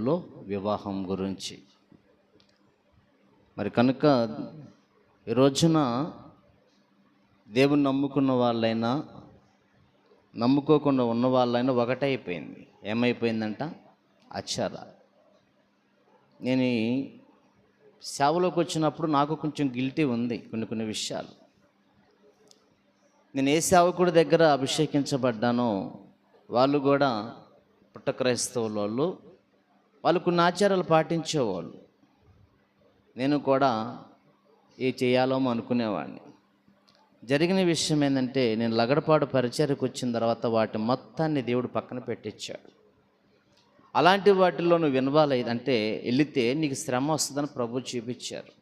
మందిరంలో వివాహం గురించి. మరి కనుక ఈ రోజున దేవుని నమ్ముకున్న వాళ్ళైనా నమ్ముకోకుండా ఉన్న వాళ్ళైనా ఒకటైపోయింది. ఏమైపోయిందంట? అచ్చార నేను సేవలోకి వచ్చినప్పుడు నాకు కొంచెం గిల్టీ ఉంది కొన్ని కొన్ని విషయాలు. నేను ఏ సేవకుడి దగ్గర అభిషేకించబడ్డానో వాళ్ళు కూడా పుట్ట క్రైస్తవుల వాళ్ళు వాళ్ళు కొన్ని ఆచారాలు పాటించేవాళ్ళు. నేను కూడా ఏ చేయాలో అనుకునేవాడిని. జరిగిన విషయం ఏంటంటే నేను లగడపాడు పరిచయకు వచ్చిన తర్వాత వాటి మొత్తాన్ని దేవుడు పక్కన పెట్టించాడు అలాంటి వాటిల్లో నువ్వు వినవాలేదంటే వెళితే నీకు శ్రమ వస్తుందని ప్రభు చూపించారు.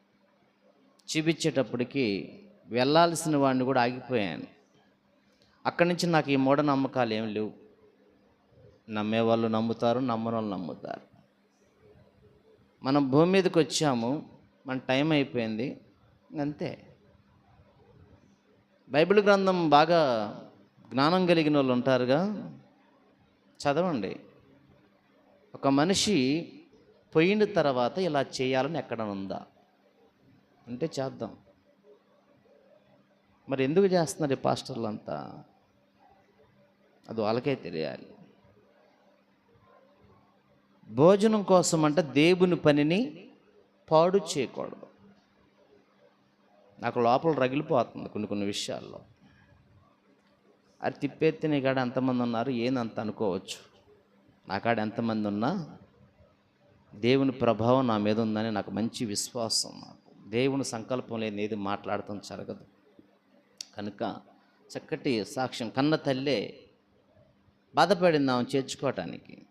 చూపించేటప్పటికి వెళ్ళాల్సిన వాడిని కూడా ఆగిపోయాను. అక్కడి నుంచి నాకు ఈ మూఢనమ్మకాలు ఏం లేవు. నమ్మేవాళ్ళు నమ్ముతారు నమ్మని వాళ్ళు నమ్ముతారు. మనం భూమి మీదకి వచ్చాము మన టైం అయిపోయింది అంతే. బైబిల్ గ్రంథం బాగా జ్ఞానం కలిగిన వాళ్ళు ఉంటారుగా? చదవండి. ఒక మనిషి పోయిన తర్వాత ఇలా చేయాలని ఎక్కడ ఉందా? అంటే చేద్దాం. మరి ఎందుకు చేస్తున్నారు ఈ పాస్టర్లు అంతా అది వాళ్ళకే తెలియాలి. భోజనం కోసం అంటే దేవుని పనిని పాడు చేయకూడదు. నాకు లోపల రగిలిపోతుంది కొన్ని కొన్ని విషయాల్లో. అది తిప్పేత్తి నీ కాడ ఎంతమంది ఉన్నారు? ఏందంత అనుకోవచ్చు. నా కాడ ఎంతమంది ఉన్నా దేవుని ప్రభావం నా మీద ఉందని నాకు మంచి విశ్వాసం నాకు. దేవుని సంకల్పం లేని ఏది మాట్లాడటం జరగదు. కనుక చక్కటి సాక్ష్యం. కన్న తల్లే బాధపడింది ఆమె చేర్చుకోవటానికి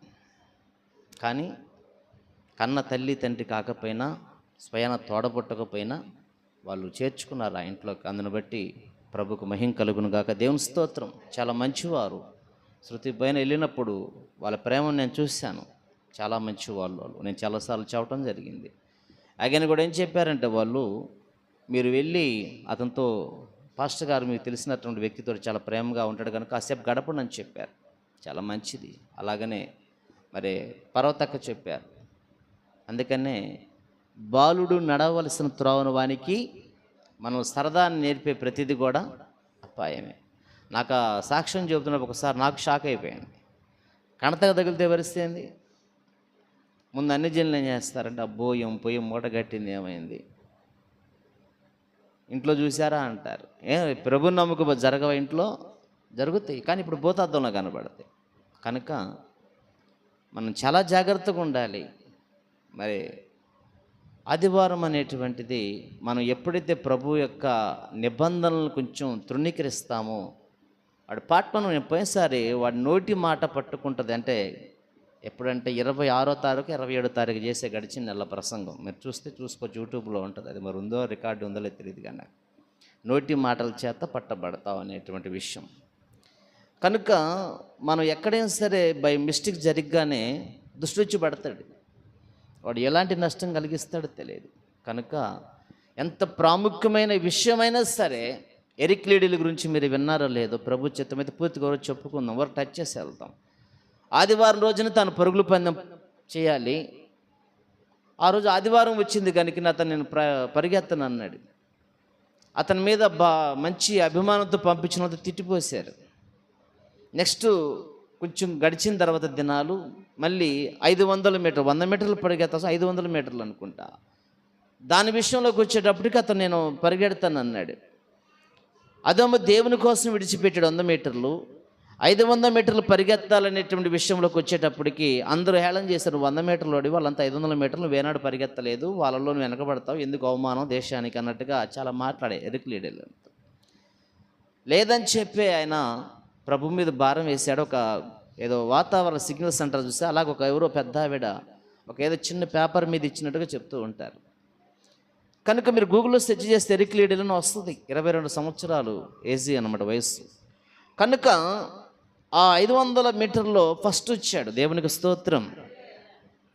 కానీ కన్న తల్లి తండ్రి కాకపోయినా స్వయాన తోడబుట్టకపోయినా వాళ్ళు చేర్చుకున్నారు ఆ ఇంట్లోకి అందును బట్టి ప్రభుకు మహిం కలుగును గాక. దేవుని స్తోత్రం. చాలా మంచివారు. శృతి పైన వెళ్ళినప్పుడు వాళ్ళ ప్రేమను నేను చూశాను. చాలా మంచి వాళ్ళు. వాళ్ళు నేను చాలాసార్లు చెప్పడం జరిగింది. ఆయన కూడా ఏం చెప్పారంటే వాళ్ళు మీరు వెళ్ళి అతనితో పాస్టర్ గారు మీకు తెలిసినటువంటి వ్యక్తితో చాలా ప్రేమగా ఉంటాడు కనుక కాసేపు గడపండి అని చెప్పారు. చాలా మంచిది. అలాగనే మరి పర్వతక్క చెప్పారు. అందుకనే బాలుడు నడవలసిన త్రోవను వానికి మనం సరదాన్ని నేర్పే ప్రతిదీ కూడా అపాయమే. నాకు ఆ సాక్ష్యం చెబుతున్నప్పుడు ఒకసారి నాకు షాక్ అయిపోయింది. కణతగ తగిలితే వరిస్తేంది ముందు అన్ని జనులు ఏం చేస్తారంటే అబ్బో ఏం పోయి మూట కట్టింది ఏమైంది? ఇంట్లో చూసారా అంటారు. ఏ ప్రభు నమ్మక జరగవ ఇంట్లో? జరుగుతాయి కానీ ఇప్పుడు భూతార్థంలో కనబడతాయి. కనుక మనం చాలా జాగ్రత్తగా ఉండాలి. మరి ఆదివారం అనేటువంటిది మనం ఎప్పుడైతే ప్రభు యొక్క నిబంధనలు కొంచెం తృణీకరిస్తామో వాడి పాటను నేను పోయినసారి వాడి నోటి మాట పట్టుకుంటుంది. అంటే ఎప్పుడంటే ఇరవై ఆరో తారీఖు ఇరవై ఏడో తారీఖు చేసే గడిచిన నెల ప్రసంగం. మీరు చూస్తే చూసుకోవచ్చు యూట్యూబ్లో ఉంటుంది. అది మరి ఉందో రికార్డు ఉందో తెలియదు కానీ నోటి మాటల చేత పట్టబడతావు అనేటువంటి విషయం. కనుక మనం ఎక్కడైనా సరే బై మిస్టేక్ జరిగ్గానే దృష్టి పడతాడు. వాడు ఎలాంటి నష్టం కలిగిస్తాడో తెలియదు. కనుక ఎంత ప్రాముఖ్యమైన విషయమైనా సరే ఎరిక్ లీడీల గురించి మీరు విన్నారో లేదో ప్రభు చిత్తం అయితే పూర్తిగా ఎవరో చెప్పుకుందాం. ఎవరు టచ్ చేసి వెళ్తాం ఆదివారం రోజున తాను పరుగులు పందెం చేయాలి. ఆ రోజు ఆదివారం వచ్చింది కనుక అతను నేను ప్ర పరిగెత్తను అన్నాడు. అతని మీద బా మంచి అభిమానంతో పంపించినంత తిట్టిపోశారు. నెక్స్ట్ కొంచెం గడిచిన తర్వాత దినాలు మళ్ళీ ఐదు వందల మీటర్ వంద మీటర్లు పరిగెత్తాల్సి ఐదు వందల మీటర్లు అనుకుంటా. దాని విషయంలోకి వచ్చేటప్పటికి అతను నేను పరిగెడతాను అన్నాడు. అదేమో దేవుని కోసం విడిచిపెట్టాడు వంద మీటర్లు. ఐదు వంద మీటర్లు పరిగెత్తాలనేటువంటి విషయంలోకి వచ్చేటప్పటికి అందరూ హేళన చేశారు. వంద మీటర్లు ఓడి వాళ్ళంతా ఐదు వందల మీటర్లు వేనాడు పరిగెత్తలేదు. వాళ్ళలో వెనకబడతావు. ఎందుకు అవమానం? దేశానికి అన్నట్టుగా చాలా మాట్లాడే ఎరుకు లీడర్లు లేదని చెప్పి ఆయన ప్రభు మీద భారం వేశాడు. ఒక ఏదో వాతావరణ సిగ్నల్ సెంటర్ చూస్తే అలాగ ఒక ఎవరో పెద్ద ఆవిడ ఒక ఏదో చిన్న పేపర్ మీద ఇచ్చినట్టుగా చెప్తూ ఉంటారు. కనుక మీరు గూగుల్లో సెర్చ్ చేస్తే ఎరిక్ లీడర్లను వస్తుంది. ఇరవై రెండు సంవత్సరాలు ఏజీ అనమాట వయస్సు. కనుక ఆ ఐదు వందల మీటర్లో ఫస్ట్ వచ్చాడు. దేవునికి స్తోత్రం.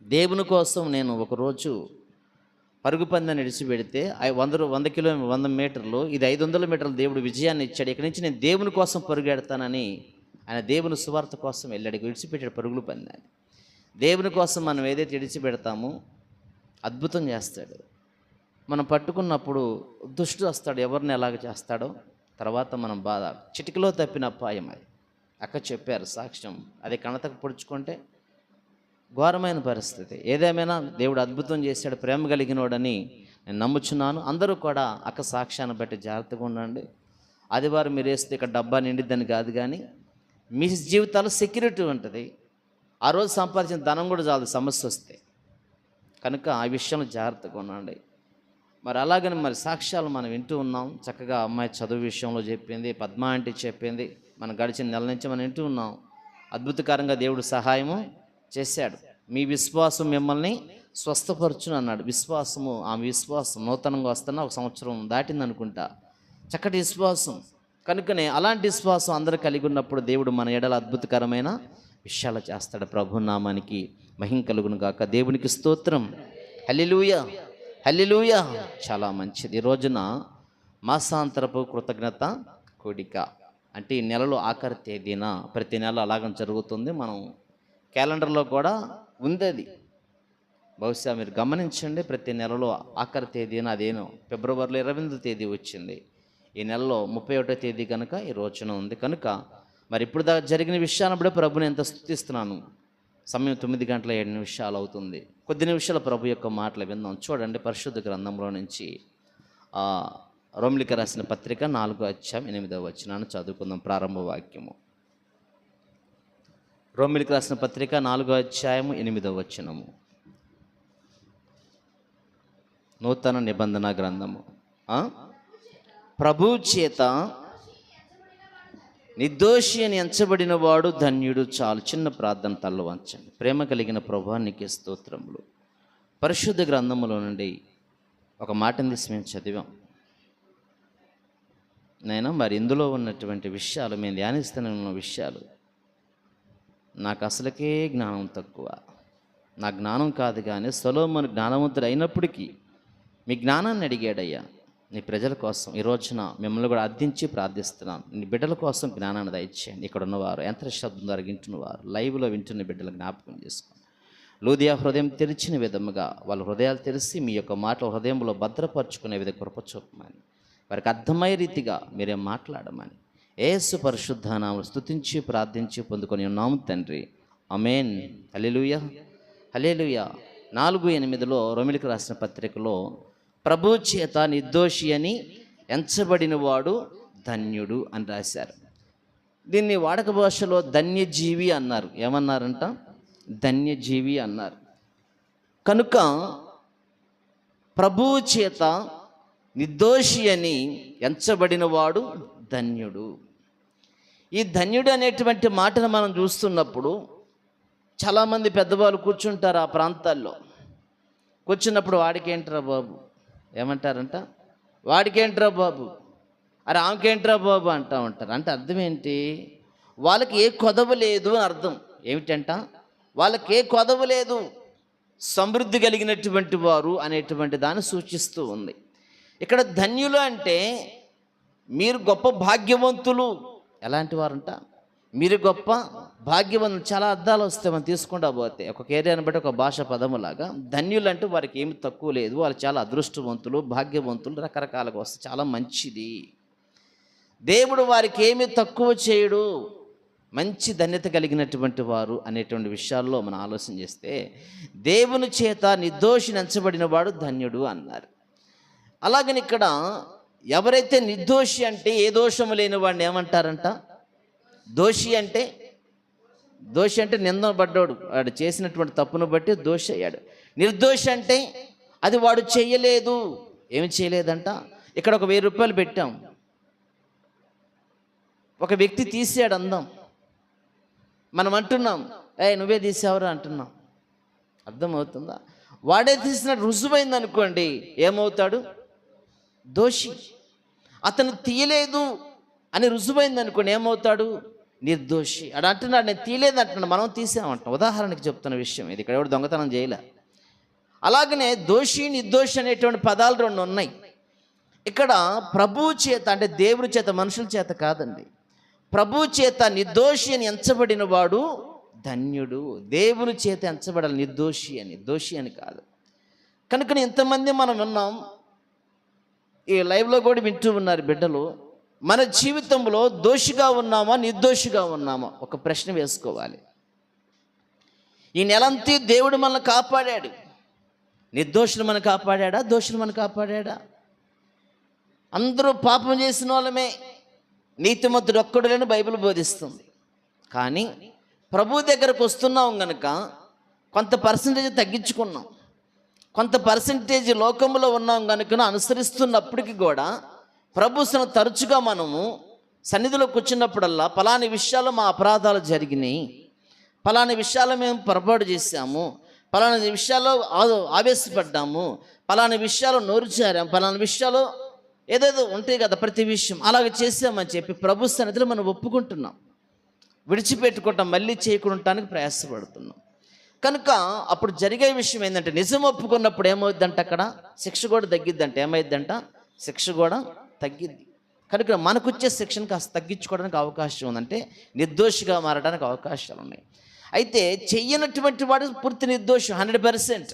దేవుని కోసం నేను ఒకరోజు పరుగు పందాన్ని విడిచిపెడితే ఐ- వంద వంద కిలో వంద మీటర్లు ఇది ఐదు వందల మీటర్లు దేవుడు విజయాన్ని ఇచ్చాడు. ఇక్కడి నుంచి నేను దేవుని కోసం పరుగెడతానని ఆయన దేవుని సువార్త కోసం వెళ్ళాడు. విడిచిపెట్టాడు పరుగులు పందాన్ని దేవుని కోసం మనం ఏదైతే విడిచిపెడతామో అద్భుతం చేస్తాడు. మనం పట్టుకున్నప్పుడు దుష్టు వస్తాడు. ఎవరిని ఎలాగ చేస్తాడో తర్వాత మనం బాధ. చిటికలో తప్పిన అపాయం అది. అక్క చెప్పారు సాక్ష్యం. అది కణతకు పొడుచుకుంటే ఘోరమైన పరిస్థితి. ఏదేమైనా దేవుడు అద్భుతం చేశాడు ప్రేమ కలిగినోడని నేను నమ్ముచున్నాను. అందరూ కూడా అక్క సాక్ష్యాన్ని బట్టి జాగ్రత్తగా ఉండండి. ఆదివారం మీరు వేస్తే ఇక్కడ డబ్బా నిండిద్దని కాదు కానీ మీ జీవితాల్లో సెక్యూరిటీ ఉంటుంది. ఆ రోజు సంపాదించిన ధనం కూడా చాలు సమస్య వస్తే. కనుక ఆ విషయంలో జాగ్రత్తగా ఉండండి. మరి అలాగని మరి సాక్ష్యాలు మనం వింటూ ఉన్నాం. చక్కగా అమ్మాయి చదువు విషయంలో చెప్పింది పద్మా ఆంటీ చెప్పింది. మనం గడిచిన నెల నుంచి మనం వింటూ ఉన్నాం. అద్భుతకరంగా దేవుడు సహాయము చేశాడు. మీ విశ్వాసం మిమ్మల్ని స్వస్థపరచును అన్నాడు. విశ్వాసము ఆమె విశ్వాసం నూతనంగా వస్తున్న ఒక సంవత్సరం దాటింది అనుకుంటా. చక్కటి విశ్వాసం. కనుకనే అలాంటి విశ్వాసం అందరూ కలిగి ఉన్నప్పుడు దేవుడు మన ఎడల అద్భుతకరమైన విషయాలు చేస్తాడు. ప్రభు నామానికి మహిం కలుగును గాక. దేవునికి స్తోత్రం. హల్లెలూయా. హల్లెలూయా. చాలా మంచిది. ఈ రోజున మాసాంతరపు కృతజ్ఞత కోడిక అంటే ఈ నెలలో ఆఖరి తేదీన ప్రతి నెల అలాగ జరుగుతుంది. మనం క్యాలెండర్లో కూడా ఉంది అది బహుశా మీరు గమనించండి ప్రతి నెలలో ఆఖరి తేదీన అదేనో ఫిబ్రవరిలో ఇరవై తేదీ వచ్చింది. ఈ నెలలో ముప్పై ఒకటో తేదీ కనుక ఈ రోజున ఉంది. కనుక మరి ఇప్పుడు దాకా జరిగిన విషయాన్నప్పుడే ప్రభుని ఎంత స్థుతిస్తున్నాను. సమయం తొమ్మిది గంటల ఏడు నిమిషాలు అవుతుంది. కొద్ది నిమిషాల ప్రభు యొక్క మాటలు విందాం. చూడండి పరిశుద్ధ గ్రంథంలో నుంచి రోమిలిక రాసిన పత్రిక నాలుగో అధ్యాయం ఎనిమిదవ వచ్చినాను చదువుకుందాం. ప్రారంభ వాక్యము. రోమిలికి రాసిన పత్రిక నాలుగో అధ్యాయము ఎనిమిదవ వచనము. నూతన నిబంధన గ్రంథము. ప్రభు చేత నిర్దోషి అని ఎంచబడిన వాడు ధన్యుడు చాలు. చిన్న ప్రార్థన తల్లు వంచండి. ప్రేమ కలిగిన ప్రభానికి స్తోత్రములు. పరిశుద్ధ గ్రంథములో నుండి ఒక మాటను తీసి మేము చదివాం. నేను మరి ఇందులో ఉన్నటువంటి విషయాలు మేము ధ్యానిస్తున్న విషయాలు నాకు అసలుకే జ్ఞానం తక్కువ. నా జ్ఞానం కాదు కానీ సొలోమన్ జ్ఞానవంతుడు అయినప్పటికీ మీ జ్ఞానాన్ని అడిగాడయ్యా. నీ ప్రజల కోసం ఈ రోజున మిమ్మల్ని కూడా అర్థించి ప్రార్థిస్తున్నాను. నీ బిడ్డల కోసం జ్ఞానాన్ని దయచేయండి. ఇక్కడ ఉన్నవారు యంత్ర శబ్దం ద్వారా వింటున్నవారు లైవ్లో వింటున్న బిడ్డల జ్ఞాపకం చేసుకోండి. లూదియా హృదయం తెరిచిన విధముగా వాళ్ళ హృదయాలు తెలిసి మీ యొక్క మాటలు హృదయంలో భద్రపరుచుకునే విధంగా కృప చూపమని వారికి అర్థమయ్యే రీతిగా మీరేం మాట్లాడమని ఏసు పరిశుద్ధానామను స్థుతించి ప్రార్థించి పొందుకొని ఉన్నాము తండ్రి. అమేన్ హలేలుయ హలేలుయ నాలుగు ఎనిమిదిలో రొమిలికి రాసిన పత్రికలో ప్రభు చేత నిర్దోషి అని ఎంచబడిన వాడు ధన్యుడు అని రాశారు. దీన్ని వాడక భాషలో ధన్యజీవి అన్నారు. ఏమన్నారంట? ధన్యజీవి అన్నారు. కనుక ప్రభువు చేత నిర్దోషి అని ఎంచబడిన వాడు ధన్యుడు. ఈ ధన్యుడు అనేటువంటి మాటను మనం చూస్తున్నప్పుడు చాలామంది పెద్దవాళ్ళు కూర్చుంటారు ఆ ప్రాంతాల్లో. కూర్చున్నప్పుడు వాడికేంట్రా బాబు? ఏమంటారంట? వాడికేంట్రా బాబు? అరే ఆమెకేంట్రా బాబు అంటా ఉంటారు. అంటే అర్థం ఏంటి వాళ్ళకి ఏ కొదవ లేదు అని అర్థం. ఏమిటంట? వాళ్ళకి ఏ కొదవ లేదు. సమృద్ధి కలిగినటువంటి వారు అనేటువంటి దాన్ని సూచిస్తూ ఉంది. ఇక్కడ ధన్యులు అంటే మీరు గొప్ప భాగ్యవంతులు. ఎలాంటి వారంట? మీరు గొప్ప భాగ్యవంతులు. చాలా అర్థాలు వస్తే మనం తీసుకుంటా పోతే. ఒక ఏరియాని బట్టి ఒక భాష పదములాగా. ధన్యులు అంటే వారికి ఏమి తక్కువ లేదు. వాళ్ళు చాలా అదృష్టవంతులు భాగ్యవంతులు రకరకాలుగా వస్తాయి చాలా మంచిది. దేవుడు వారికి ఏమి తక్కువ చేయడు. మంచి ధన్యత కలిగినటువంటి వారు అనేటువంటి విషయాల్లో మనం ఆలోచన చేస్తే దేవుని చేత నిర్దోషి నంచబడిన వాడు ధన్యుడు అన్నారు. అలాగని ఇక్కడ ఎవరైతే నిర్దోషి అంటే ఏ దోషము లేని వాడిని ఏమంటారంట? దోషి అంటే దోషి అంటే నిందపడ్డాడు వాడు చేసినటువంటి తప్పును బట్టి దోషి అయ్యాడు. నిర్దోషి అంటే అది వాడు చేయలేదు. ఏమి చేయలేదంట? ఇక్కడ ఒక వెయ్యి రూపాయలు పెట్టాం. ఒక వ్యక్తి తీసాడు అందం. మనం అంటున్నాం ఏ నువ్వే తీసావురా అంటున్నాం. అర్థమవుతుందా? వాడే తీసినట్టు రుజువైంది అనుకోండి ఏమవుతాడు? దోషి. అతను తీయలేదు అని రుజువైంది అనుకోండి ఏమవుతాడు? నిర్దోషి. అడు అంటున్నాడు నేను తీయలేదు అంటున్నాడు. మనం తీసామంటాం. ఉదాహరణకి చెప్తున్న విషయం ఇది. ఇక్కడ ఎవడు దొంగతనం చేయలే. అలాగనే దోషి నిర్దోషి అనేటువంటి పదాలు రెండు ఉన్నాయి. ఇక్కడ ప్రభు చేత అంటే దేవుడి చేత మనుషుల చేత కాదండి. ప్రభు చేత నిర్దోషి అని ఎంచబడిన వాడు ధన్యుడు. దేవుని చేత ఎంచబడాలి నిర్దోషి అని. దోషి అని కాదు. కనుక ఇంతమంది మనం విన్నాం ఈ లైవ్లో కూడా వింటూ ఉన్నారు బిడ్డలు. మన జీవితంలో దోషిగా ఉన్నామా నిర్దోషిగా ఉన్నామా? ఒక ప్రశ్న వేసుకోవాలి. ఈ నెలంతా దేవుడు మనల్ని కాపాడాడు. నిర్దోషులు మనం కాపాడా దోషులు మనం కాపాడా అందరూ పాపం చేసిన వాళ్ళమే. నీతిమంతుడు ఒక్కడులేని బైబిల్ బోధిస్తుంది. కానీ ప్రభు దగ్గరకు వస్తున్నాం కనుక కొంత పర్సంటేజ్ తగ్గించుకున్నాం. కొంత పర్సంటేజ్ లోకంలో ఉన్నాం కనుక అనుసరిస్తున్నప్పటికీ కూడా ప్రభుత్వం తరచుగా మనము సన్నిధిలో కూర్చున్నప్పుడల్లా పలాని విషయాలు మా అపరాధాలు జరిగినాయి. పలాని విషయాలు మేము పొరపాటు చేశాము. పలానా విషయాల్లో ఆవేశపడ్డాము. పలానా విషయాలు నోరు జారాం పలానా విషయాలు ఏదేదో ఉంటాయి కదా ప్రతి విషయం. అలాగ చేసామని చెప్పి ప్రభు సన్నిధిలో మనం ఒప్పుకుంటున్నాం. విడిచిపెట్టుకుంటాం మళ్ళీ చేయకుండా ఉండటానికి ప్రయాసపడుతున్నాం. కనుక అప్పుడు జరిగే విషయం ఏంటంటే నిజం ఒప్పుకున్నప్పుడు ఏమవుద్దంట అక్కడ? శిక్ష కూడా తగ్గిద్దంట. ఏమైద్దంట? శిక్ష కూడా తగ్గిద్ది. కనుక మనకు వచ్చే శిక్షను కాస్త తగ్గించుకోవడానికి అవకాశం ఉందంటే నిర్దోషిగా మారడానికి అవకాశాలు ఉన్నాయి. అయితే చెయ్యనటువంటి వాడు పూర్తి నిర్దోషి హండ్రెడ్ పర్సెంట్.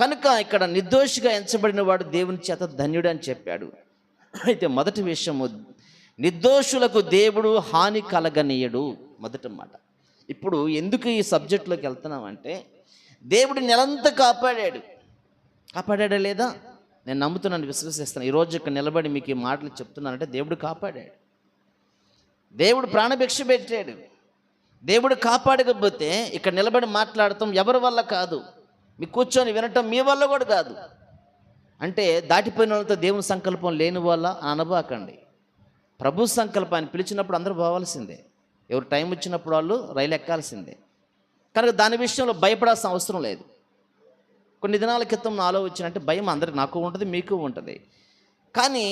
కనుక ఇక్కడ నిర్దోషిగా ఎంచబడిన వాడు దేవుని చేత ధన్యుడు అని చెప్పాడు. అయితే మొదటి విషయము నిర్దోషులకు దేవుడు హాని కలగనీయడు. మొదటి మాట. ఇప్పుడు ఎందుకు ఈ సబ్జెక్టులోకి వెళ్తున్నామంటే దేవుడు నెలంతా కాపాడాడు. కాపాడాడా లేదా? నేను నమ్ముతున్నాను విశ్వసిస్తాను ఈరోజు ఇక్కడ నిలబడి మీకు ఈ మాటలు చెప్తున్నానంటే దేవుడు కాపాడాడు. దేవుడు ప్రాణభిక్ష పెట్టాడు. దేవుడు కాపాడకపోతే ఇక్కడ నిలబడి మాట్లాడటం ఎవరి వల్ల కాదు? మీ కూర్చొని వినటం మీ వల్ల కూడా కాదు. అంటే దాటిపోయిన వాళ్ళతో దేవుని సంకల్పం లేని వల్ల అనబాకండి ప్రభు సంకల్పాన్ని పిలిచినప్పుడు అందరూ పోవాల్సిందే. ఎవరు టైం వచ్చినప్పుడు వాళ్ళు రైలు ఎక్కాల్సిందే. కనుక దాని విషయంలో భయపడాల్సిన అవసరం లేదు. కొన్ని దినాల క్రితం నాలో వచ్చినట్టు భయం అందరికి నాకు ఉంటుంది మీకు ఉంటుంది. కానీ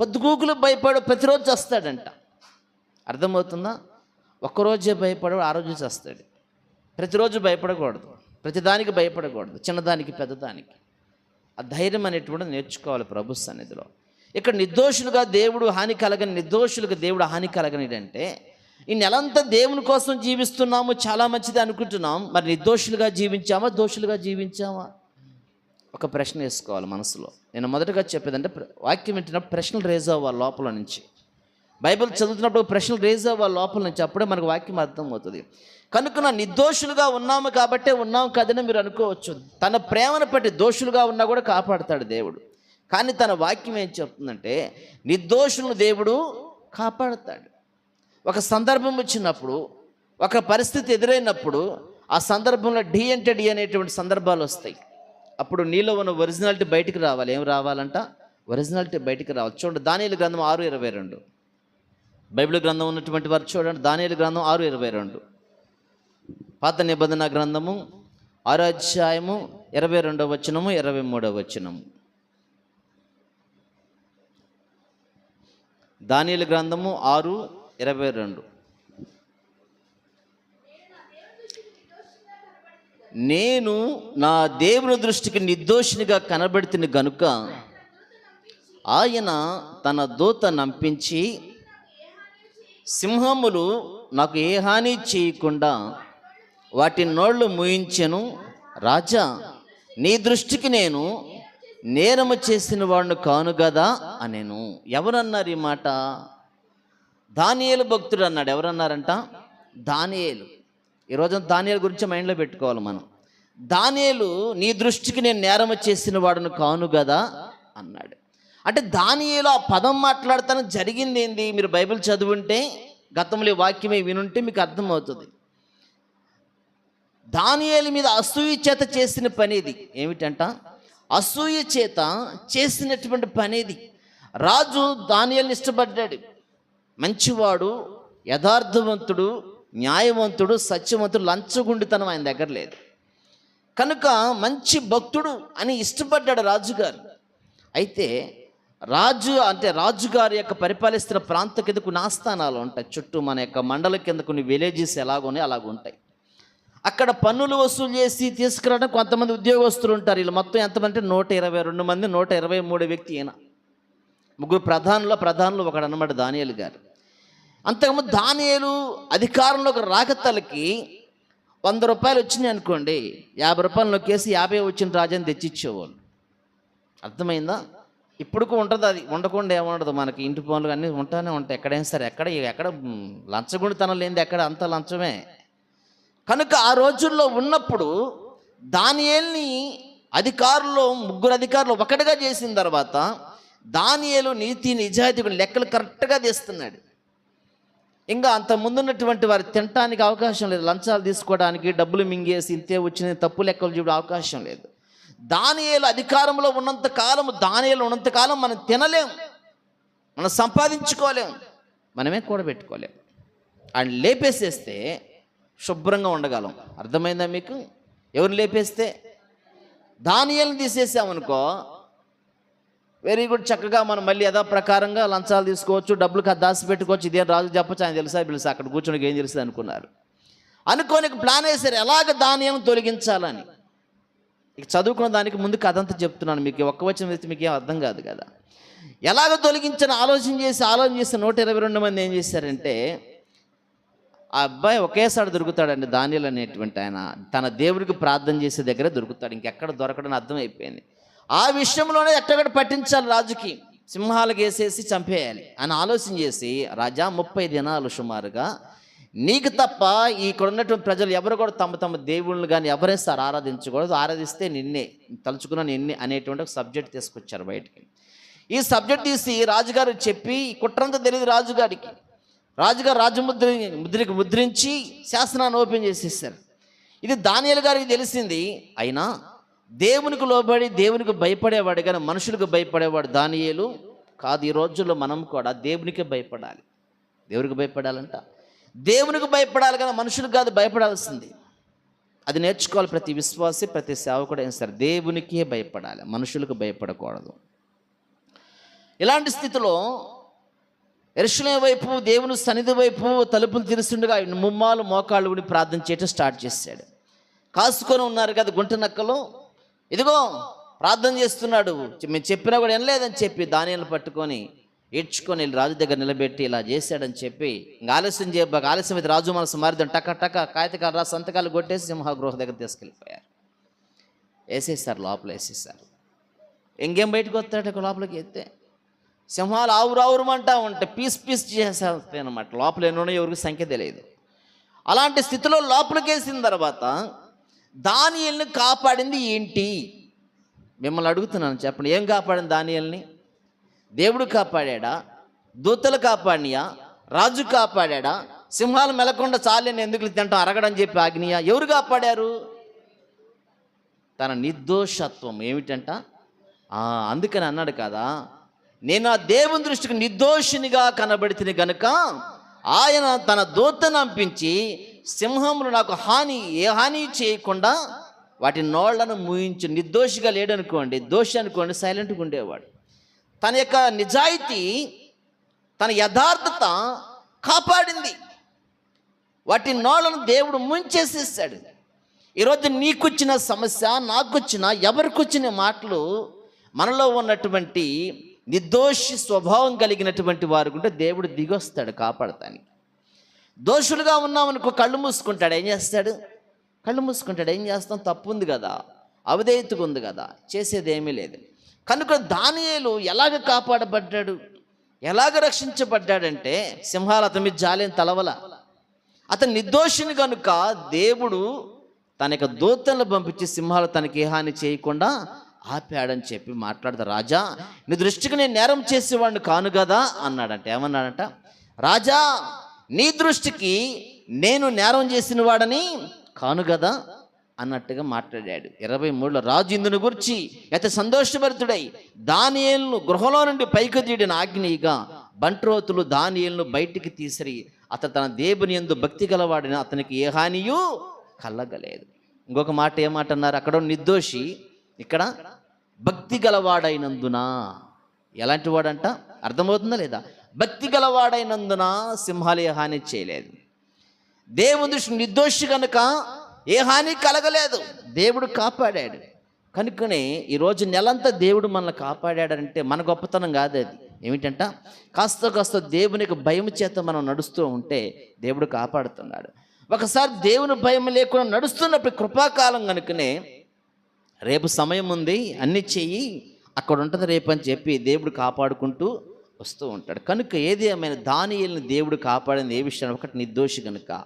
పొద్దుగూకులు భయపడు ప్రతిరోజు వస్తాడంట అర్థమవుతుందా? ఒక్కరోజే భయపడు ఆ రోజు చేస్తాడు. ప్రతిరోజు భయపడకూడదు. ప్రతిదానికి భయపడకూడదు. చిన్నదానికి పెద్దదానికి. ఆ ధైర్యం అనేటువంటిది నేర్చుకోవాలి ప్రభు సన్నిధిలో. ఇక్కడ నిర్దోషులుగా దేవుడు హాని కలగని నిర్దోషులుగా దేవుడు హాని కలగనిడంటే ఈ నెలంతా దేవుని కోసం జీవిస్తున్నాము చాలా మంచిది అనుకుంటున్నాం మరి నిర్దోషులుగా జీవించామా దోషులుగా జీవించామా? ఒక ప్రశ్న వేసుకోవాలి మనసులో. నేను మొదటగా చెప్పేదంటే వాక్యం వింటున్నప్పుడు ప్రశ్నలు రేజ్ అవ్వాలి లోపల నుంచి. బైబిల్ చదువుతున్నప్పుడు ప్రశ్నలు రేజ్ అవ్వాలి లోపల నుంచి అప్పుడే మనకు వాక్యం అర్థమవుతుంది. కనుక నా నిర్దోషులుగా ఉన్నాము కాబట్టే ఉన్నాము కదని మీరు అనుకోవచ్చు. తన ప్రేమను బట్టి దోషులుగా ఉన్నా కూడా కాపాడతాడు దేవుడు. కానీ తన వాక్యం ఏం చెప్తుందంటే నిర్దోషులను దేవుడు కాపాడుతాడు. ఒక సందర్భం వచ్చినప్పుడు ఒక పరిస్థితి ఎదురైనప్పుడు ఆ సందర్భంలో డి అంటే డి అనేటువంటి సందర్భాలు వస్తాయి. అప్పుడు నీలో ఉన్న ఒరిజినాలిటీ బయటికి రావాలి. ఏం రావాలంట? ఒరిజినాలిటీ బయటికి రావాలి. చూడండి దానియలు గ్రంథం ఆరు ఇరవై రెండు. బైబిల్ గ్రంథం ఉన్నటువంటి వారు చూడండి దానియలు గ్రంథం ఆరు ఇరవై రెండు. పాత నిబంధన గ్రంథము ఆరో అధ్యాయము ఇరవై రెండవ వచనము ఇరవై మూడవ వచనము. దానియలు గ్రంథము ఆరు ఇరవై రెండు. నేను నా దేవుని దృష్టికి నిర్దోషినిగా కనబడుతున్న గనుక ఆయన తన దూత నంపించి సింహములు నాకు ఏ హాని చేయకుండా వాటి నోళ్ళు మూయించెను. రాజా నీ దృష్టికి నేను నేరము చేసిన వాడిని కాను కదా అనేను. ఎవరన్నారు ఈ మాట? దానియేలు భక్తుడు అన్నాడు. ఎవరన్నారంట? దానియేలు. ఈరోజు దానియేలు గురించి మైండ్లో పెట్టుకోవాలి మనం. దానియేలు నీ దృష్టికి నేను నేరము చేసిన వాడును కాను కదా అన్నాడు. అంటే దానియేలు ఆ పదం మాట్లాడతాను జరిగింది ఏంది? మీరు బైబిల్ చదువుంటే గతంలో ఈ వాక్యమే వినుంటే మీకు అర్థమవుతుంది. దానియేలు మీద అసూయి చేత చేసిన పని ఇది. ఏమిటంట? అసూయ చేత చేసినటువంటి పని రాజు దానియల్ని ఇష్టపడ్డాడు. మంచివాడు యథార్థవంతుడు న్యాయవంతుడు సత్యవంతుడు లంచగుండితనం ఆయన దగ్గర లేదు. కనుక మంచి భక్తుడు అని ఇష్టపడ్డాడు రాజుగారు. అయితే రాజు అంటే రాజుగారి యొక్క పరిపాలిస్తున్న ప్రాంత కింద కొన్ని ఆస్థానాలు ఉంటాయి. చుట్టూ మన యొక్క మండల కింద కొన్ని విలేజెస్ ఎలాగోనే అలాగుంటాయి. అక్కడ పన్నులు వసూలు చేసి తీసుకురావడం కొంతమంది ఉద్యోగస్తులు ఉంటారు. వీళ్ళు మొత్తం ఎంతమంది అంటే నూట ఇరవై రెండు మంది నూట ఇరవై మూడు వ్యక్తి ఈయన. ముగ్గురు ప్రధానుల ప్రధానులు ఒకడు అనమాట దానియలు గారు. అంతకుముందు దానియేలు అధికారంలోకి రాకతలకి వంద రూపాయలు వచ్చినాయి అనుకోండి. యాభై రూపాయలు నొక్కేసి యాభై వచ్చిన రాజాని తెచ్చిచ్చేవాళ్ళు. అర్థమైందా? ఇప్పుడుకు ఉంటుంది అది. ఉండకుండా ఏముండదు మనకి. ఇంటి పనులు అన్నీ ఉంటానే ఉంటాయి. ఎక్కడైనా సరే ఎక్కడ ఎక్కడ లంచగుండితనం లేనిది ఎక్కడ అంత లంచమే. కనుక ఆ రోజుల్లో ఉన్నప్పుడు దానియేల్ని అధికారులు ముగ్గురు అధికారులు ఒకటిగా చేసిన తర్వాత దానియేలు నీతి నిజాయితీ లెక్కలు కరెక్ట్గా తీస్తున్నాడు ఇంకా అంత ముందున్నటువంటి వారు తినటానికి అవకాశం లేదు. లంచాలు తీసుకోవడానికి డబ్బులు మింగేసి ఇంతే వచ్చిన తప్పు లెక్కలు చూడే అవకాశం లేదు. దానియేలు అధికారంలో ఉన్నంత కాలం దానియేలు ఉన్నంత కాలం మనం తినలేం. మనం సంపాదించుకోలేం. మనమే కూడబెట్టుకోలేం. ఆయన లేపేసేస్తే శుభ్రంగా ఉండగలం. అర్థమైందా మీకు? ఎవరు లేపేస్తే? దానియల్ని తీసేసామనుకో వెరీ గుడ్ చక్కగా మనం మళ్ళీ యథాప్రకారంగా లంచాలు తీసుకోవచ్చు డబ్బులు దాసి దాచి పెట్టుకోవచ్చు ఇదేం రాజు చెప్పచ్చు ఆయన తెలుసా? తెలుసా అక్కడ కూర్చొని ఏం తెలుసు అనుకున్నారు. అనుకోని ప్లాన్ వేసారు ఎలాగ ధాన్యం తొలగించాలని. ఇక చదువుకున్న దానికి ముందు కథ అంతా చెప్తున్నాను మీకు ఒక్క వచ్చిన వ్యక్తి మీకు ఏం అర్థం కాదు కదా. ఎలాగ తొలగించని ఆలోచన చేసి ఆలోచన చేసి నూట ఇరవై రెండు మంది ఏం చేశారంటే ఆ అబ్బాయి ఒకేసారి దొరుకుతాడండి దానిలు అనేటువంటి ఆయన. తన దేవుడికి ప్రార్థన చేసే దగ్గర దొరుకుతాడు. ఇంకెక్కడ దొరకడని అర్థమైపోయింది ఆ విషయంలోనే ఎక్కడెక్కడ పట్టించాలి రాజుకి. సింహాలకు వేసేసి చంపేయాలి. అని ఆలోచన చేసి రాజా ముప్పై దినాలు సుమారుగా నీకు తప్ప ఇక్కడ ఉన్నటువంటి ప్రజలు ఎవరు కూడా తమ తమ దేవుళ్ళని కానీ ఎవరేస్తారు ఆరాధించకూడదు. ఆరాధిస్తే నిన్నే తలుచుకున్న నిన్నే అనేటువంటి ఒక సబ్జెక్ట్ తీసుకొచ్చారు బయటికి. ఈ సబ్జెక్ట్ తీసి రాజుగారు చెప్పి కుట్రంతా తెలియదు రాజుగారికి రాజుగారు రాజముద్ర ముద్రికి ముద్రించి శాసనాన్ని ఓపెన్ చేసేసారు. ఇది దానియలు గారికి తెలిసింది అయినా దేవునికి లోబడి దేవునికి భయపడేవాడు కానీ మనుషులకు భయపడేవాడు దానియేలు కాదు ఈ రోజుల్లో మనం కూడా దేవునికి భయపడాలి. దేవునికి భయపడాలంట. దేవునికి భయపడాలి కానీ మనుషులకు కాదు భయపడాల్సింది. అది నేర్చుకోవాలి ప్రతి విశ్వాసి ప్రతి సేవకుడు అయినా సరే. దేవునికే భయపడాలి మనుషులకు భయపడకూడదు. ఇలాంటి స్థితిలో ఎరుషులే వైపు దేవుని సన్నిధి వైపు తలుపులు తెరుస్తుండగా ఆయన ముమ్మాలు మోకాళ్ళు కూడా ప్రార్థన చేయటం స్టార్ట్ చేశాడు. కాసుకొని ఉన్నారు కదా గుంట నక్కలు. ఇదిగో ప్రార్థన చేస్తున్నాడు. మేము చెప్పినా కూడా వినలేదని చెప్పి దానిని పట్టుకొని ఏడ్చుకొని రాజు దగ్గర నిలబెట్టి ఇలా చేశాడని చెప్పి ఇంకా ఆలస్యం చేయబాక ఆలస్యం అయితే రాజు మనసు మారిద్దాం. టక టక కాగితకాలు రా సంతకాలు కొట్టేసి సింహగృహ దగ్గర తీసుకెళ్ళిపోయారు. వేసేసారు లోపల వేసేసారు. ఇంకేం బయటకు వస్తాడు? లోపలికి ఎత్తే సింహాలు ఆవురు ఆవురమంటా ఉంటే పీస్ పీస్ చేసేస్తాయి అనమాట లోపల ఎన్నో ఎవరికి సంఖ్య తెలియదు. అలాంటి స్థితిలో లోపలికేసిన తర్వాత దానియల్ని కాపాడింది ఏంటి? మిమ్మల్ని అడుగుతున్నాను చెప్పండి. ఏం కాపాడింది దానియల్ని? దేవుడు కాపాడా దూతలు కాపాడినయా? రాజు కాపాడా సింహాలు మెలకుండా చాలని ఎందుకు తింటాం అరగడని చెప్పి ఆగ్నియా ఎవరు కాపాడారు? తన నిర్దోషత్వం ఏమిటంట? అందుకని అన్నాడు కదా నేను ఆ దేవుని దృష్టికి నిర్దోషినిగా కనబడితిని గనుక ఆయన తన దూతను పంపించి సింహములు నాకు హాని ఏ హాని చేయకుండా వాటి నోళ్ళను ముయించి నిర్దోషిగా లేడనుకోండి దోషి అనుకోండి సైలెంట్గా ఉండేవాడు. తన యొక్క నిజాయితీ తన యథార్థత కాపాడింది. వాటి నోళ్ళను దేవుడు ముంచేసేసాడు. ఈరోజు నీకొచ్చిన సమస్య నాకొచ్చిన ఎవరికొచ్చిన మాటలు మనలో ఉన్నటువంటి నిర్దోషి స్వభావం కలిగినటువంటి వారు కూడా దేవుడు దిగొస్తాడు కాపాడతానికి. దోషులుగా ఉన్నామనుకో కళ్ళు మూసుకుంటాడు ఏం చేస్తాడు? కళ్ళు మూసుకుంటాడు ఏం చేస్తాం? తప్పు ఉంది కదా అవధేయతగా ఉంది కదా చేసేది ఏమీ లేదు. కనుక దానియేలు ఎలాగ కాపాడబడ్డాడు? ఎలాగ రక్షించబడ్డాడంటే సింహాలు అతని మీద జాలేని తలవల. అతను నిర్దోషిని కనుక దేవుడు తన యొక్క దూతలను పంపించి సింహాలు తనకి ఏ హాని చేయకుండా ఆపాడని చెప్పి మాట్లాడతా రాజా నీ దృష్టికి నేను నేరం చేసేవాడిని కాను కదా? అన్నాడంట. ఏమన్నాడంట? రాజా నీ దృష్టికి నేను నేరం చేసిన వాడని కాను కదా? అన్నట్టుగా మాట్లాడాడు. ఇరవై మూడులో రాజు ఇందుని గురించి అయితే సంతోషభరితుడై దానియేలును గృహలో నుండి పైకి తీయడిన ఆజ్ఞయిగా బంట్రోతులు దానియేలును బయటికి తీసిరి. అతను తన దేవుని ఎందు భక్తి గలవాడిన అతనికి ఏ హానియూ కలగలేదు. ఇంకొక మాట ఏ మాట అన్నారు అక్కడ నిర్దోషి ఇక్కడ భక్తి గలవాడైనందున. ఎలాంటి వాడంట? అర్థమవుతుందా లేదా? భక్తి గలవాడైనందున సింహాలు ఏ హాని చేయలేదు. దేవుని దృష్టి నిర్దోషి కనుక ఏ హాని కలగలేదు. దేవుడు కాపాడాడు. కనుకనే ఈరోజు నెలంతా దేవుడు మనల్ని కాపాడాడంటే మన గొప్పతనం కాదు అది. ఏమిటంట? కాస్త కాస్త దేవునికి భయం చేత మనం నడుస్తూ ఉంటే దేవుడు కాపాడుతున్నాడు. ఒకసారి దేవుని భయం లేకుండా నడుస్తున్నప్పుడు కృపాకాలం కనుకనే రేపు సమయం ఉంది అన్ని చెయ్యి అక్కడ ఉంటుంది రేపు అని చెప్పి దేవుడు కాపాడుకుంటూ వస్తూ ఉంటాడు. కనుక ఏది ఏమైనా దానియల్ని దేవుడు కాపాడింది ఏ విషయం ఒకటి నిర్దోషి కనుక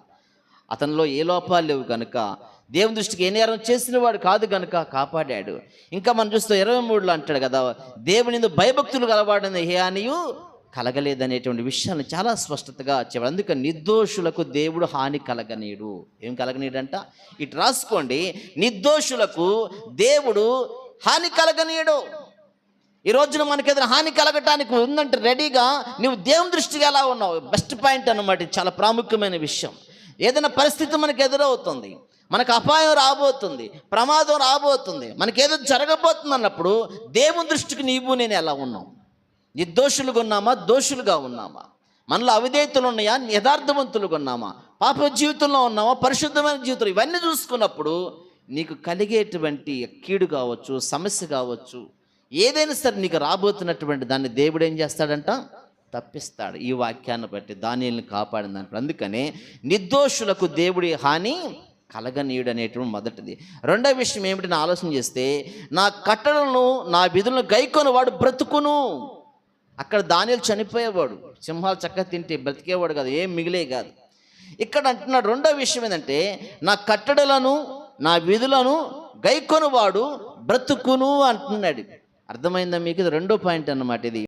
అతనిలో ఏ లోపాలు లేవు కనుక దేవుని దృష్టికి ఏ నేరం చేసిన వాడు కాదు కనుక కాపాడాడు. ఇంకా మనం చూస్తే ఇరవై మూడులో అంటాడు కదా దేవుని భయభక్తులు కలవాడని ఏ అనియు కలగలేదనేటువంటి విషయాన్ని చాలా స్పష్టతగా చెప్పాడు అందుకే నిర్దోషులకు దేవుడు హాని కలగనీడు. ఏం కలగనీడంట? ఇటు రాసుకోండి. నిర్దోషులకు దేవుడు హాని కలగనీయడు ఈ రోజున మనకి ఏదైనా హాని కలగటానికి ఉందంటే రెడీగా నువ్వు దేవుని దృష్టిగా ఎలా ఉన్నావు? బెస్ట్ పాయింట్ అన్నమాట చాలా ప్రాముఖ్యమైన విషయం. ఏదైనా పరిస్థితి మనకు ఎదురవుతుంది. మనకు అపాయం రాబోతుంది. ప్రమాదం రాబోతుంది. మనకి ఏదో జరగబోతుంది అన్నప్పుడు దేవుని దృష్టికి నీవు నేను ఎలా ఉన్నావు? నిర్దోషులుగా ఉన్నామా? దోషులుగా ఉన్నామా? మనలో అవిధేయతలు ఉన్నాయా? యథార్థవంతులుగా ఉన్నామా? పాప జీవితంలో ఉన్నామా? పరిశుద్ధమైన జీవితం ఇవన్నీ చూసుకున్నప్పుడు నీకు కలిగేటువంటి కీడు కావచ్చు సమస్య కావచ్చు ఏదైనా సరే నీకు రాబోతున్నటువంటి దాన్ని దేవుడు ఏం చేస్తాడంట? తప్పిస్తాడు. ఈ వాక్యాన్ని బట్టి దానిని కాపాడిన దాంట్లో అందుకనే నిర్దోషులకు దేవుడి హాని కలగనీయుడు అనేటువంటి మొదటిది. రెండో విషయం ఏమిటి? నా ఆలోచన చేస్తే నా కట్టడలను నా విధులను గైకొని వాడు బ్రతుకును. అక్కడ దానిలు చనిపోయేవాడు. సింహాలు చక్కగా తింటే బ్రతికేవాడు కాదు ఏం మిగిలే కాదు. ఇక్కడ అంటున్నాడు రెండో విషయం ఏంటంటే నా కట్టడలను నా విధులను గైకొనువాడు బ్రతుకును అంటున్నాడు. అర్థమైందా మీకు? ఇది రెండో పాయింట్ అన్నమాట ఇది.